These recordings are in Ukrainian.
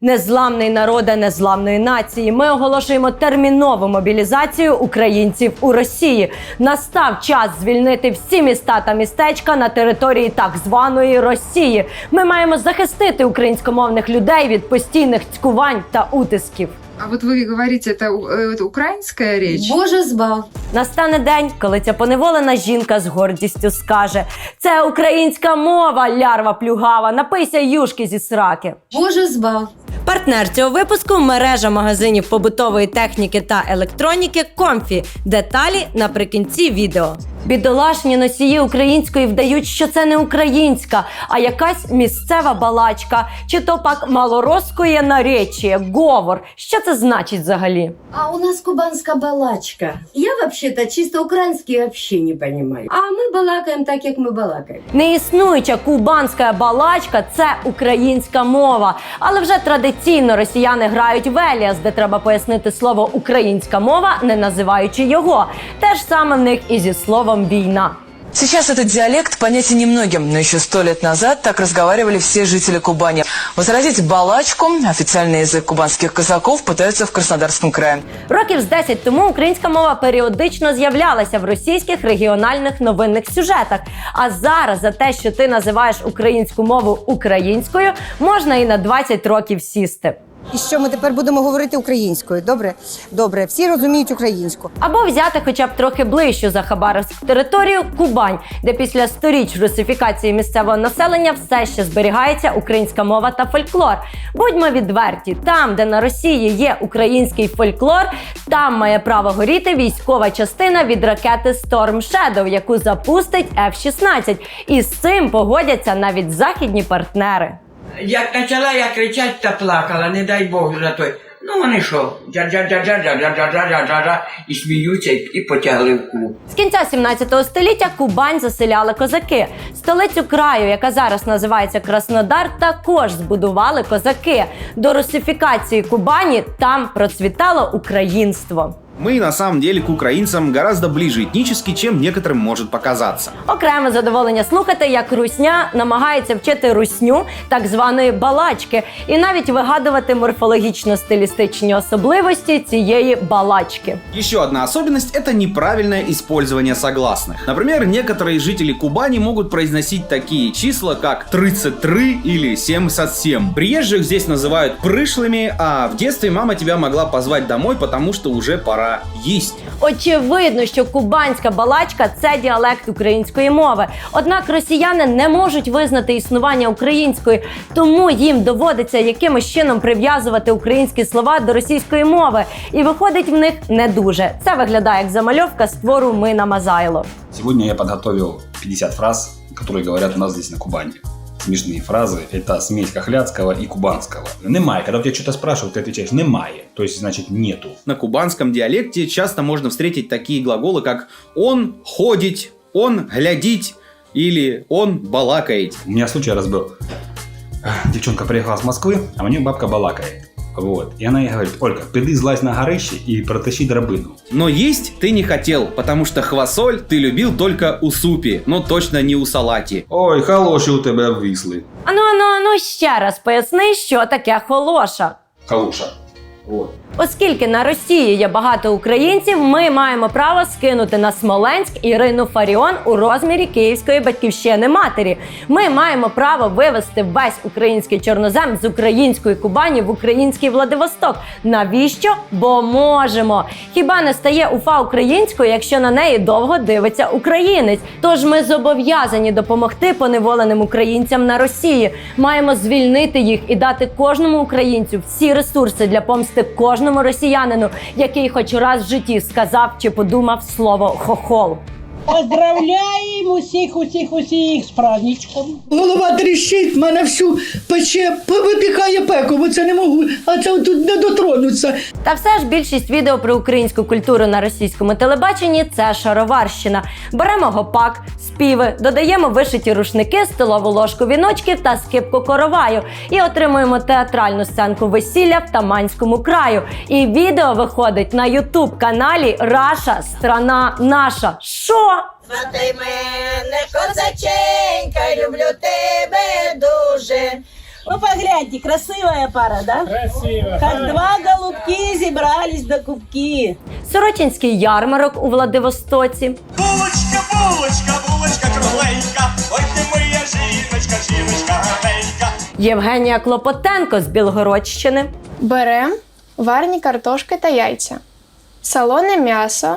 Незламний народе незламної нації. Ми оголошуємо термінову мобілізацію українців у Росії. Настав час звільнити всі міста та містечка на території так званої Росії. Ми маємо захистити українськомовних людей від постійних цькувань та утисків. А вот вы говорите, это, у- э, это украинская речь? Боже збав. Настане день, коли ця поневолена жінка з гордістю скаже: це українська мова, лярва плюгава, напийся юшки зі сраки. Боже збав. Партнер цього випуску мережа магазинів побутової техніки та електроніки Комфі. Деталі наприкінці відео. Бідолашні носії української вдають, що це не українська, а якась місцева балачка, чи то пак малоросское наречие, говор. Що це значить взагалі? А у нас кубанская балачка. Я вообще-то чисто украинский вообще не понимаю. А мы балакаем так, як ми балакаем. Неіснуюча кубанська балачка це українська мова. Але вже традиційно росіяни грають в Еліас, де треба пояснити слово українська мова, не називаючи його. Те ж саме в них і зі словом війна. Сейчас этот диалект понятен немногим, но еще сто лет назад так разговаривали все жители Кубани. Возразить балачку, официальный язык кубанских казаков, пытаются в Краснодарском крае. Років з 10 тому українська мова періодично з'являлася в російських регіональних новинних сюжетах. А зараз за те, що ти називаєш українську мову українською, можна і на 20 років сісти. І що ми тепер будемо говорити українською? Добре, добре, всі розуміють українську. Або взяти хоча б трохи ближчу за Хабаровську територію Кубань, де після сторіч русифікації місцевого населення все ще зберігається українська мова та фольклор. Будьмо відверті, там, де на Росії є український фольклор, там має право горіти військова частина від ракети Storm Shadow, яку запустить F-16. І з цим погодяться навіть західні партнери. Як почала я кричати та плакала, не дай Бог за той. Ну вони що, джа-джа-джа-джа-джа-джа-джа-джа-джа, і сміються, і потягли в клуб. З кінця 17 століття Кубань заселяли козаки. Столицю краю, яка зараз називається Краснодар, також збудували козаки. До русифікації Кубані там процвітало українство. Мы на самом деле к украинцам гораздо ближе этнически, чем некоторым может показаться. Окреме задоволення слухати, як русня намагається вчити русню так званої балачки, і навіть вигадувати морфологічно-стилістичні особливості цієї балачки. Еще одна особенность – это неправильное использование согласных. Например, некоторые жители Кубани могут произносить такие числа, как 33 или 77. Приезжих здесь называют прышлыми, а в детстве мама тебя могла позвать домой, потому что уже пора есть. Очевидно, що кубанська балачка це діалект української мови. Однак росіяни не можуть визнати існування української, тому їм доводиться якимось чином прив'язувати українські слова до російської мови, і виходить в них не дуже. Це виглядає як замальовка з твору Мина Мазайло. Сегодня я подготовил 50 фраз, которые говорят у нас здесь на Кубани. Смешные фразы – это смесь хохляцкого и кубанского. Немає. Когда у тебя что-то спрашивают, ты отвечаешь «немає». То есть, значит, нету. На кубанском диалекте часто можно встретить такие глаголы, как «он ходить», «он глядить» или «он балакает». У меня случай раз был. Девчонка приехала с Москвы, а у нее бабка балакает. Вот. И она ей говорит, Ольга, піди злазь на горище и протащи драбину. Но есть ты не хотел, потому что хвасоль ты любил только у супи, но точно не у салати. Ой, халоші у тебе обвисли. Ану, ану, ану ще раз поясни, що таке холоша. Халуша. Вот. Оскільки на Росії є багато українців, ми маємо право скинути на Смоленськ Ірину Фаріон у розмірі київської батьківщини матері. Ми маємо право вивезти весь український чорнозем з української Кубані в український Владивосток. Навіщо? Бо можемо. Хіба не стає Уфа українською, якщо на неї довго дивиться українець? Тож ми зобов'язані допомогти поневоленим українцям на Росії. Маємо звільнити їх і дати кожному українцю всі ресурси для помсти кожному росіянину, який хоч раз в житті сказав чи подумав слово хохол. Поздравляємо усіх, усіх, усіх з праздничком. Голова тріщить, мене всю пече, випікає пеку, бо це не можу, а це тут не дотронуться. Та все ж більшість відео про українську культуру на російському телебаченні це шароварщина. Беремо гопак, співи, додаємо вишиті рушники, столову ложку віночків та скипку короваю і отримуємо театральну сценку весілля в Таманському краю. І відео виходить на ютуб каналі Раша Страна Наша. Що? Звати мене козаченька, люблю тебе дуже. Ну, погляньте, красивая пара, да? Красивая. Как два голубки зібрались до кубки. Сорочинський ярмарок у Владивостоці, Булочка, булочка, булочка кругленька, ой ти моя жіночка, жіночка гарненька. Євгенія Клопотенко з Білгородщини, Берем варні картошки та яйця, солоне м'ясо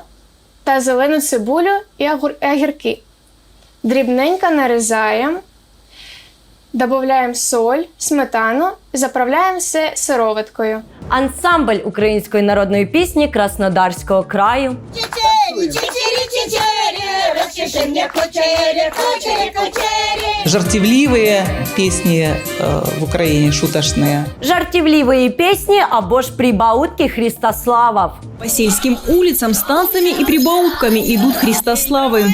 та зелену цибулю і огірки. Дрібненько нарізаємо, додаємо соль, сметану і заправляємо все сироваткою. ансамбль української народної пісні Краснодарського краю, Жартівливі пісні в Україні, шуточні. жартівливої пісні або ж прибаутки Христославов. По сельским улицам с танцами и прибаутками идут Христославы.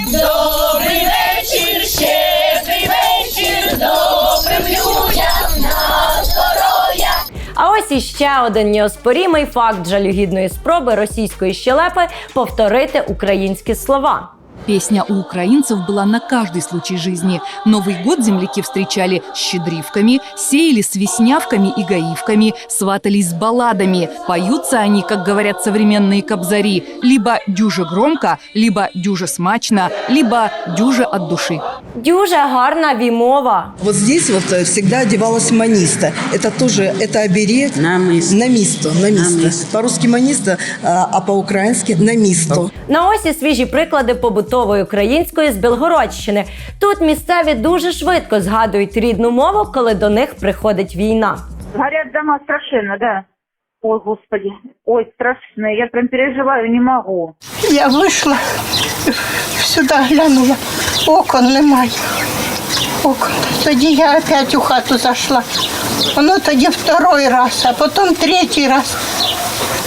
А ось іще один неоспорімий факт жалюгідної спроби російської щелепи повторити українські слова. Песня у украинцев была на каждый случай жизни. Новый год земляки встречали щедривками, сеяли с веснявками и гаивками, сватались с балладами. Поются они, как говорят современные кобзари, либо дюже громко, либо дюже смачно, либо дюже от души. Дуже гарна вімова. Вот здесь вот э, всегда одевалась маниста. Это тоже, это оберег. Намисто. Намисто, намисто. По-русски маниста, а а по-украински намисто. На ось і свіжі приклади побутової української з Білгородщини. Тут місцеві дуже швидко згадують рідну мову, коли до них приходить війна. Горят дома страшенно, да. Ой, господи. Ой, страшно. Я прям переживаю, не могу. Я вийшла, сюди глянула, окон немає. Окон. Тоді я опять у хату зайшла. Воно тоді второй раз, а потім третій раз.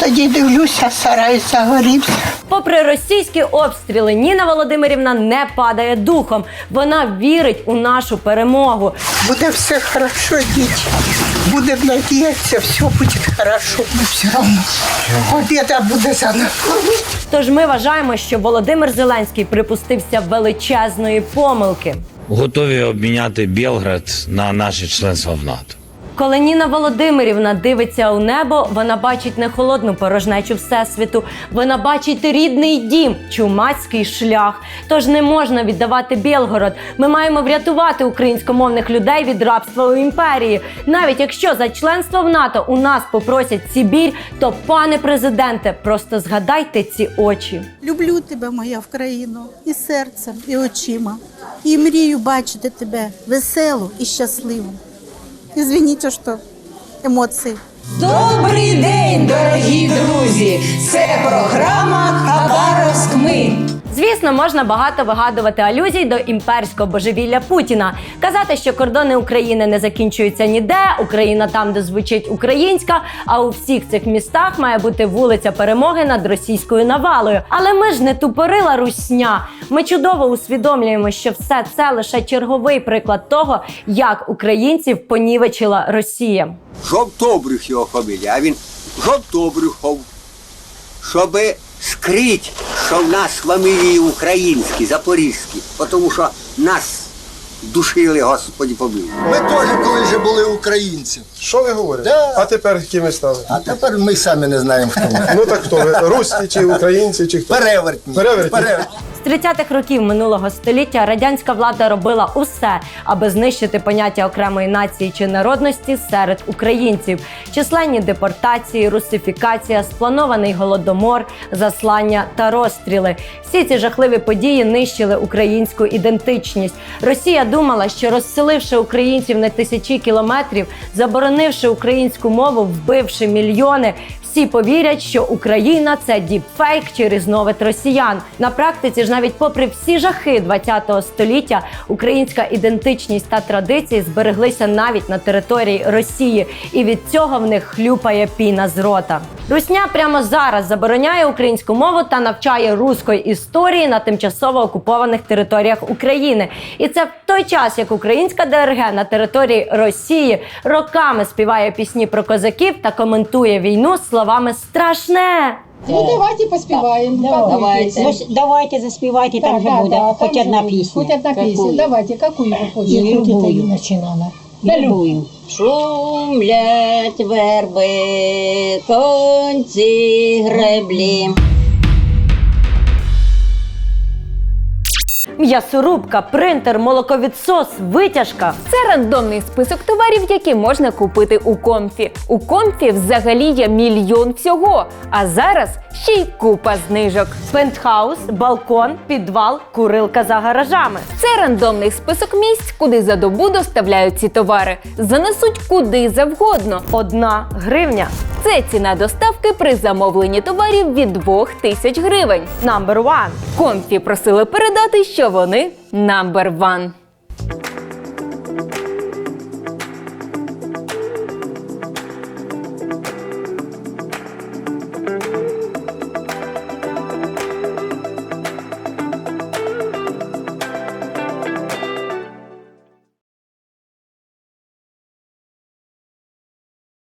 Тоді дивлюся, сарай загорівся. Попри російські обстріли, Ніна Володимирівна не падає духом. Вона вірить у нашу перемогу. Буде все хорошо, діти. Будемо надіятися, все буде хорошо. Ну, все одно. Побіда буде за нами. Тож ми вважаємо, що Володимир Зеленський припустився величезної помилки. Готові обміняти Білград на наше членство в НАТО. Коли Ніна Володимирівна дивиться у небо, вона бачить не холодну порожнечу всесвіту, вона бачить рідний дім, чумацький шлях. Тож не можна віддавати Білгород. Ми маємо врятувати українськомовних людей від рабства у імперії. Навіть якщо за членство в НАТО у нас попросять Сибір, то пане президенте, просто згадайте ці очі. Люблю тебе, моя Вкраїно, і серцем, і очима. І мрію бачити тебе веселу і щасливу. Извините, що емоції. Добрий день, дорогі друзі! Це програма Хабаровськ Ми. Звісно, можна багато вигадувати алюзій до імперського божевілля Путіна, казати, що кордони України не закінчуються ніде, Україна там, де звучить українська, а у всіх цих містах має бути вулиця перемоги над російською навалою. Але ми ж не тупорила русня. Ми чудово усвідомлюємо, що все це лише черговий приклад того, як українців понівечила Росія. Жовтобрюх його фамілія, він жовтобрюхов, щоб скрить, що в нас фамілії українські, запорізькі, тому що нас душили, Господі побив. Ми теж коли вже були українці. Що ви говорите? Да. А тепер ким ви стали? А тепер ми самі не знаємо, хто ми. Ну так хто ви? Русські чи українці, чи хто? Перевертні. Перевертні. З 30-х років минулого століття радянська влада робила усе, аби знищити поняття окремої нації чи народності серед українців: численні депортації, русифікація, спланований голодомор, заслання та розстріли. Всі ці жахливі події нищили українську ідентичність. Росія думала, що розселивши українців на тисячі кілометрів, заборонивши українську мову, вбивши мільйони. Всі повірять, що Україна це діпфейк чи різновид росіян. На практиці ж, навіть попри всі жахи ХХ століття, українська ідентичність та традиції збереглися навіть на території Росії, і від цього в них хлюпає піна з рота. Русня прямо зараз забороняє українську мову та навчає руської історії на тимчасово окупованих територіях України. І це в той час, як українська ДРГ на території Росії роками співає пісні про козаків та коментує війну словами страшне. Ну, давайте поспіваємо. Давайте. Давайте заспівайте, там же буде хоч одна пісня. Хоть одна пісня. Давайте, какую ви хочете? Любую. начинала. Любую. Шумлять верби, конці греблі. М'ясорубка, принтер, молоковідсос, витяжка. Це рандомний список товарів, які можна купити у комфі. У комфі взагалі є мільйон всього. А зараз ще й купа знижок. Пентхаус, балкон, підвал, курилка за гаражами. Це рандомний список місць, куди за добу доставляють ці товари. Занесуть куди завгодно. Одна гривня. Це ціна доставки при замовленні товарів від 2000 гривень. Number one. Комфі просили передати, що вони number one.